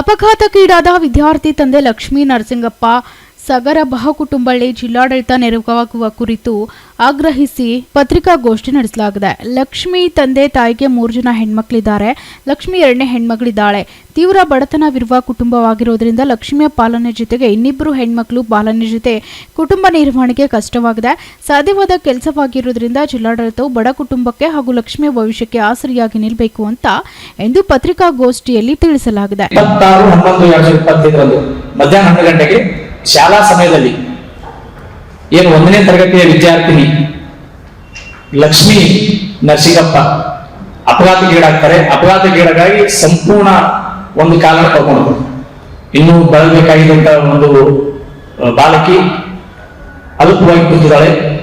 ಅಪಘಾತಕ್ಕೀಡಾದ ವಿದ್ಯಾರ್ಥಿ ತಂದೆ ಲಕ್ಷ್ಮೀ ನರಸಿಂಗಪ್ಪ ಸಗರ ಬಹುಕುಟುಂಬಳ್ಳಿ ಜಿಲ್ಲಾಡಳಿತ ನೆರವಾಗುವ ಕುರಿತು ಆಗ್ರಹಿಸಿ ಪತ್ರಿಕಾಗೋಷ್ಠಿ ನಡೆಸಲಾಗಿದೆ. ಲಕ್ಷ್ಮಿ ತಂದೆ ತಾಯಿಗೆ ಮೂರು ಜನ ಹೆಣ್ಮಕ್ಳಿದ್ದಾರೆ. ಲಕ್ಷ್ಮಿ ಎರಡನೇ ಹೆಣ್ಮಗಳಿದ್ದಾಳೆ ತೀವ್ರ ಬಡತನವಿರುವ ಕುಟುಂಬವಾಗಿರುವುದರಿಂದ ಲಕ್ಷ್ಮಿಯ ಪಾಲನೆ ಜೊತೆಗೆ ಇನ್ನಿಬ್ಬರು ಹೆಣ್ಮಕ್ಳು ಪಾಲನೆ ಜೊತೆ ಕುಟುಂಬ ನಿರ್ವಹಣೆಗೆ ಕಷ್ಟವಾಗಿದೆ. ಸಾಧ್ಯವಾದ ಕೆಲಸವಾಗಿರೋದ್ರಿಂದ ಜಿಲ್ಲಾಡಳಿತವು ಬಡ ಕುಟುಂಬಕ್ಕೆ ಹಾಗೂ ಲಕ್ಷ್ಮಿಯ ಭವಿಷ್ಯಕ್ಕೆ ಆಸರಿಯಾಗಿ ನಿಲ್ಲಬೇಕು ಅಂತ ಎಂದು ಪತ್ರಿಕಾಗೋಷ್ಠಿಯಲ್ಲಿ ತಿಳಿಸಲಾಗಿದೆ. ಮಧ್ಯಾಹ್ನ ಗಂಟೆಗೆ ಶಾಲಾ ಸಮಯದಲ್ಲಿ ಏನು ಒಂದನೇ ತರಗತಿಯ ವಿದ್ಯಾರ್ಥಿನಿ ಲಕ್ಷ್ಮಿ ನರಸಿಂಗಪ್ಪ ಅಪಘಾತಕ್ಕೀಡಾಗ್ತಾರೆ ಅಪಘಾತಕ್ಕೀಡಾಗಿ ಸಂಪೂರ್ಣ ಒಂದು ಕಾಲ ತಗೊಂಡು ಇನ್ನೂ ಬರಬೇಕಾಗಿದ್ದಂತ ಒಂದು ಬಾಲಕಿ ಅಲ್ಪವಾಗಿ ಕೂತಿದ್ದಾಳೆ.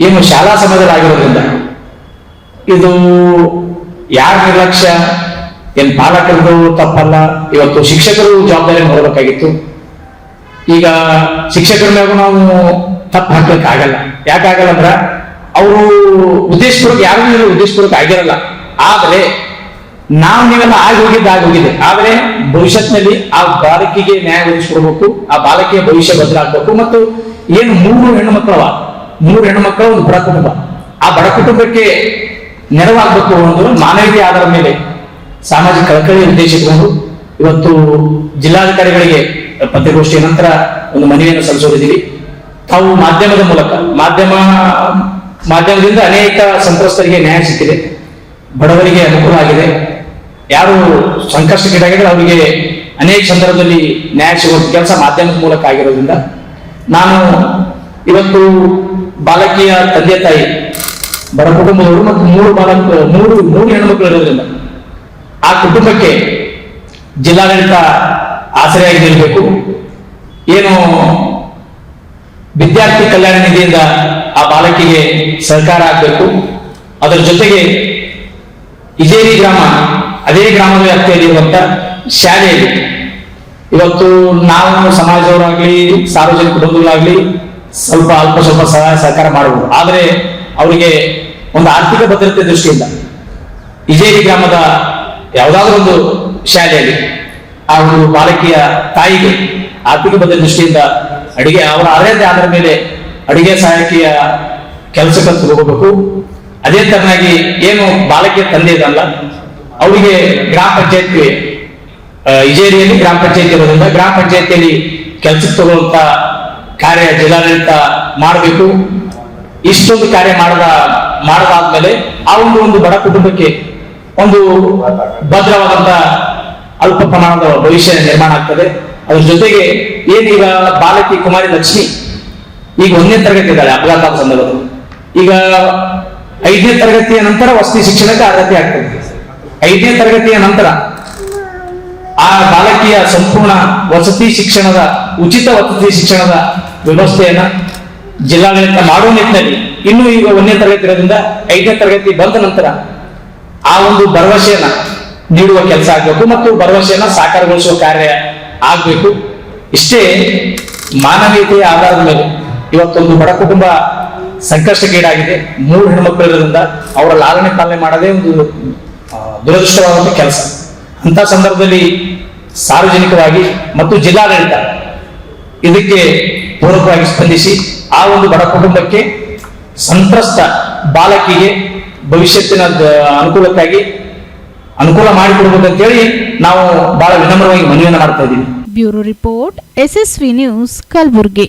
ಏನು ಶಾಲಾ ಸಮಯದಲ್ಲಿ ಆಗಿರೋದ್ರಿಂದ ಇದು ಯಾರ ನಿರ್ಲಕ್ಷ್ಯ? ಏನ್ ಪಾಲಕರದು ತಪ್ಪಲ್ಲ. ಇವತ್ತು ಶಿಕ್ಷಕರು ಜವಾಬ್ದಾರಿ ಹೊರಬೇಕಾಗಿತ್ತು ಈಗ ಶಿಕ್ಷಕರ ಮ್ಯಾಗೂ ನಾವು ತಪ್ಪು ಹಾಕ್ಲಿಕ್ಕೆ ಆಗಲ್ಲ ಯಾಕಾಗಲ್ಲ ಅಂದ್ರ ಅವರು ಉದ್ದೇಶಪೂರ್ವಕ ಯಾರು ಉದ್ದೇಶಪೂರ್ವಕ ಆಗಿರಲ್ಲ. ಆದರೆ ನಾವು ನೀವೆಲ್ಲ ಆಗಿ ಹೋಗಿದ್ದು ಆಗಿ ಹೋಗಿದೆ. ಆದರೆ ಭವಿಷ್ಯತ್ನಲ್ಲಿ ಆ ಬಾಲಕಿಗೆ ನ್ಯಾಯ ಒದಗಿಸ್ಕೊಡ್ಬೇಕು, ಆ ಬಾಲಕಿಯ ಭವಿಷ್ಯ ಬದಲಾಗಬೇಕು ಮತ್ತು ಏನು ಮೂರು ಹೆಣ್ಣು ಮಕ್ಕಳವ ಮೂರು ಹೆಣ್ಣು ಮಕ್ಕಳ ಒಂದು ಬಡ ಕುಟುಂಬ. ಆ ಬಡ ಕುಟುಂಬಕ್ಕೆ ನೆರವಾಗಬೇಕು ಒಂದು ಮಾನವೀಯ ಆಧಾರದ ಮೇಲೆ ಸಾಮಾಜಿಕ ಕಳಕಳಿ ಉದ್ದೇಶ ಇವತ್ತು ಜಿಲ್ಲಾಧಿಕಾರಿಗಳಿಗೆ ಪತ್ರಿಕಾಗೋಷ್ಠಿಯ ನಂತರ ಒಂದು ಮನವಿಯನ್ನು ಸಲ್ಲಿಸೋದಿದ್ದೀವಿ. ತಾವು ಮಾಧ್ಯಮದ ಮೂಲಕ, ಮಾಧ್ಯಮ, ಮಾಧ್ಯಮದಿಂದ ಅನೇಕ ಸಂತ್ರಸ್ತರಿಗೆ ನ್ಯಾಯ ಸಿಕ್ಕಿದೆ. ಬಡವರಿಗೆ ಅನುಕೂಲ ಆಗಿದೆ. ಯಾರು ಸಂಕಷ್ಟಕ್ಕೀಡಾಗಿದ್ರೆ ಅವರಿಗೆ ಅನೇಕ ಸಂದರ್ಭದಲ್ಲಿ ನ್ಯಾಯ ಸಿಗುವ ಕೆಲಸ ಮಾಧ್ಯಮದ ಮೂಲಕ ಆಗಿರೋದ್ರಿಂದ ನಾನು ಇವತ್ತು ಬಾಲಕಿಯ ತಂದೆ ತಾಯಿ, ಬಡ ಕುಟುಂಬದವರು ಮತ್ತು ಮೂರು ಬಾಲಕ, ಮೂರು ಮೂರು ಹೆಣ್ಮಕ್ಳು ಇರೋದ್ರಿಂದ ಆ ಕುಟುಂಬಕ್ಕೆ ಜಿಲ್ಲಾಡಳಿತ ಆಸರೆಯಾಗಿ ನಿಲ್ಲಬೇಕು ಏನು ವಿದ್ಯಾರ್ಥಿ ಕಲ್ಯಾಣ ನಿಧಿಯಿಂದ ಆ ಬಾಲಕಿಗೆ ಸಹಕಾರ ಆಗಬೇಕು. ಅದರ ಜೊತೆಗೆ ಇಜೇರಿ ಗ್ರಾಮ, ಅದೇ ಗ್ರಾಮದ ವ್ಯಾಪ್ತಿಯಲ್ಲಿರುವಂತ ಶಾಲೆಯಲ್ಲಿ ಇವತ್ತು ನಾವು ಸಮಾಜದವರಾಗ್ಲಿ, ಸಾರ್ವಜನಿಕ ಕುಟುಂಬಗಳಾಗ್ಲಿ ಸ್ವಲ್ಪ ಅಲ್ಪ ಸ್ವಲ್ಪ ಸಹಾಯ, ಸಹಕಾರ ಮಾಡಬಹುದು. ಆದರೆ ಅವರಿಗೆ ಒಂದು ಆರ್ಥಿಕ ಭದ್ರತೆ ದೃಷ್ಟಿಯಿಂದ ಇಜೇರಿ ಗ್ರಾಮದ ಯಾವುದಾದ್ರೂ ಒಂದು ಶಾಲೆಯಲ್ಲಿ ಆ ಒಂದು ಬಾಲಕಿಯ ತಾಯಿಗೆ ಆರ್ಥಿಕ ಬದ ದೃಷ್ಟಿಯಿಂದ ಅಡಿಗೆ, ಅವರ ಅರ್ಹತೆ ಆಧಾರ ಮೇಲೆ ಅಡಿಗೆ ಸಹಾಯಕಿಯ ಕೆಲಸಕ್ಕೆ ಹೋಗಬೇಕು. ಅದೇ ತರನಾಗಿ ಏನು ಬಾಲಕಿಯ ತಂದೆ ಇದಲ್ಲ, ಅವರಿಗೆ ಗ್ರಾಮ ಪಂಚಾಯತ್ಗೆ ಇಜೇರಿಯಲ್ಲಿ ಗ್ರಾಮ ಪಂಚಾಯತಿ ಇರೋದ್ರಿಂದ ಗ್ರಾಮ ಪಂಚಾಯತಿಯಲ್ಲಿ ಕೆಲಸಕ್ಕೆ ತಗೊಳ್ಳುವಂತ ಕಾರ್ಯ ಜಿಲ್ಲಾಡಳಿತ ಮಾಡಬೇಕು. ಇಷ್ಟೊಂದು ಕಾರ್ಯ ಮಾಡದ, ಮಾಡದಾದ್ಮೇಲೆ ಆ ಒಂದು ಒಂದು ಬಡ ಕುಟುಂಬಕ್ಕೆ ಒಂದು ಭದ್ರವಾದಂತ ಅಲ್ಪ ಪ್ರಮಾಣದ ಭವಿಷ್ಯ ನಿರ್ಮಾಣ ಆಗ್ತದೆ. ಅದ್ರ ಜೊತೆಗೆ ಏನೀಗ ಬಾಲಕಿ ಕುಮಾರಿ ಲಕ್ಷ್ಮಿ ಈಗ ಒಂದನೇ ತರಗತಿ ಇದ್ದಾಳೆ, ಅಪಘಾತ ಸಂದರ್ಭದಲ್ಲಿ. ಈಗ ಐದನೇ ತರಗತಿಯ ನಂತರ ವಸತಿ ಶಿಕ್ಷಣಕ್ಕೆ ಅರ್ಹತೆ ಆಗ್ತದೆ. ಐದನೇ ತರಗತಿಯ ನಂತರ ಆ ಬಾಲಕಿಯ ಸಂಪೂರ್ಣ ವಸತಿ ಶಿಕ್ಷಣದ, ಉಚಿತ ವಸತಿ ಶಿಕ್ಷಣದ ವ್ಯವಸ್ಥೆಯನ್ನ ಜಿಲ್ಲಾಡಳಿತ ಮಾಡುವ ನಿಟ್ಟಿನಲ್ಲಿ ಇನ್ನೂ ಈಗ ಒಂದನೇ ತರಗತಿ ಇರೋದ್ರಿಂದ ಐದನೇ ತರಗತಿ ಬಂದ ನಂತರ ಆ ಒಂದು ಭರವಸೆಯನ್ನ ನೀಡುವ ಕೆಲಸ ಆಗಬೇಕು ಮತ್ತು ಭರವಸೆಯನ್ನ ಸಾಕಾರಗೊಳಿಸುವ ಕಾರ್ಯ ಆಗಬೇಕು. ಇಷ್ಟೇ ಮಾನವೀಯತೆಯ ಆಧಾರದ ಮೇಲೆ ಇವತ್ತೊಂದು ಬಡ ಕುಟುಂಬ ಸಂಕಷ್ಟಕ್ಕೀಡಾಗಿದೆ. ಮೂರು ಹೆಣ್ಮಕ್ಳು ಇರೋದ್ರಿಂದ ಅವರ ಲಾಲನೆ ಪಾಲನೆ ಮಾಡದೇ ಒಂದು ದುರದೃಷ್ಟವಾದಂಥ ಕೆಲಸ. ಅಂತ ಸಂದರ್ಭದಲ್ಲಿ ಸಾರ್ವಜನಿಕವಾಗಿ ಮತ್ತು ಜಿಲ್ಲಾಡಳಿತ ಇದಕ್ಕೆ ಪೂರಕವಾಗಿ ಸ್ಪಂದಿಸಿ ಆ ಒಂದು ಬಡ ಕುಟುಂಬಕ್ಕೆ ಸಂತ್ರಸ್ತ ಬಾಲಕಿಗೆ ಭವಿಷ್ಯತ್ತಿನ ಅನುಕೂಲಕ್ಕಾಗಿ ಅನುಕೂಲ ಮಾಡಿಕೊಡ್ಬೇಕಂತೇಳಿ ನಾವು ಬಹಳ ವಿನಮ್ರವಾಗಿ ಮನವಿಯನ್ನು ಮಾಡ್ತಾ ಇದ್ದೀವಿ. Bureau report SSV news Kalaburagi.